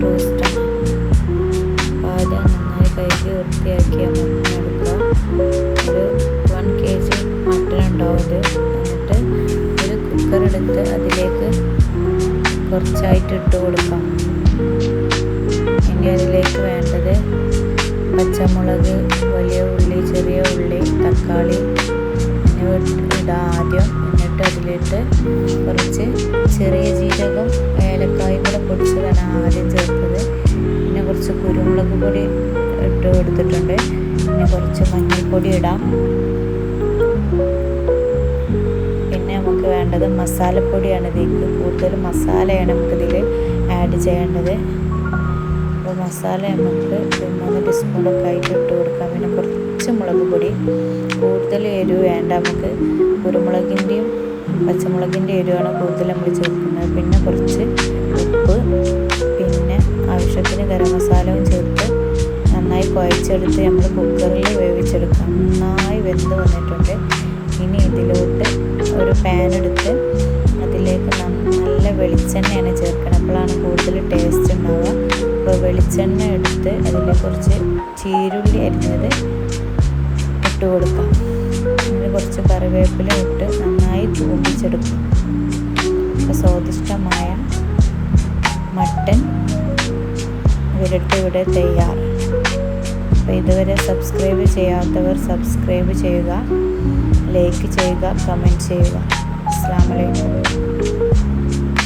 ടോസ്റ്റാണ് പാൽ നന്നായി കഴുകി വൃത്തിയാക്കിയ മട്ടൺ എടുക്കുക ഒരു വൺ കെ ജി മട്ടൺ ഉണ്ടാവും എന്നിട്ട് ഒരു കുക്കർ എടുത്ത് അതിലേക്ക് കുറച്ചായിട്ട് ഇട്ട് കൊടുക്കാം ഇനി അതിലേക്ക് വേണ്ടത് പച്ചമുളക് വലിയ ഉള്ളി ചെറിയ ഉള്ളി തക്കാളി എന്നിവ ഇടുക ആദ്യം എന്നിട്ട് അതിലിട്ട് പൊടിച്ചതാണ് ആദ്യം ചേർത്തത്. പിന്നെ കുറച്ച് കുരുമുളക് പൊടി ഇട്ട് കൊടുത്തിട്ടുണ്ട്. പിന്നെ കുറച്ച് മഞ്ഞൾപ്പൊടി ഇടാം. പിന്നെ നമുക്ക് വേണ്ടത് മസാലപ്പൊടിയാണ് ഇതിലേക്ക് കൂടുതൽ മസാലയാണ് നമുക്ക് ഇതിൽ ആഡ് ചെയ്യേണ്ടത്. അപ്പോൾ മസാല നമുക്ക് മൂന്ന് ടീസ്പൂണൊക്കെ ആയിട്ട് ഇട്ട് കൊടുക്കാം. പിന്നെ കുറച്ച് മുളക് പൊടി. കൂടുതൽ എരിവ് വേണ്ട നമുക്ക്. കുരുമുളകിന്റെയും പച്ചമുളകിന്റെ എരിവാണ് കൂടുതൽ നമ്മൾ ചേർക്കുന്നത്. പിന്നെ കുറച്ച് കുഴച്ചെടുത്ത് നമ്മൾ കുക്കറിൽ വേവിച്ചെടുക്കാം നന്നായി വെന്ത് വന്നിട്ടുണ്ട്. ഇനി ഇതിലോട്ട് ഒരു പാൻ എടുത്ത് അതിലേക്ക് നല്ല വെളിച്ചെണ്ണയാണ് ചേർക്കണം അപ്പോഴാണ് കൂടുതൽ ടേസ്റ്റ് ഉണ്ടാവുക. അപ്പോൾ വെളിച്ചെണ്ണ എടുത്ത് അതിൽ കുറച്ച് ചീരുള്ളി അരിഞ്ഞത് ഇട്ട് കൊടുക്കാം. അതിൽ കുറച്ച് കറിവേപ്പില ഇട്ട് നന്നായി തൂമ്പിച്ചെടുക്കും അപ്പോൾ സ്വാദിഷ്ടമായ മട്ടൻ വിരട്ട് ഇവിടെ തയ്യാർ അപ്പോൾ ഇതുവരെ സബ്സ്ക്രൈബ് ചെയ്യാത്തവർ സബ്സ്ക്രൈബ് ചെയ്യുക ലൈക്ക് ചെയ്യുക കമന്റ് ചെയ്യുക. അസ്സാം വലൈക്കും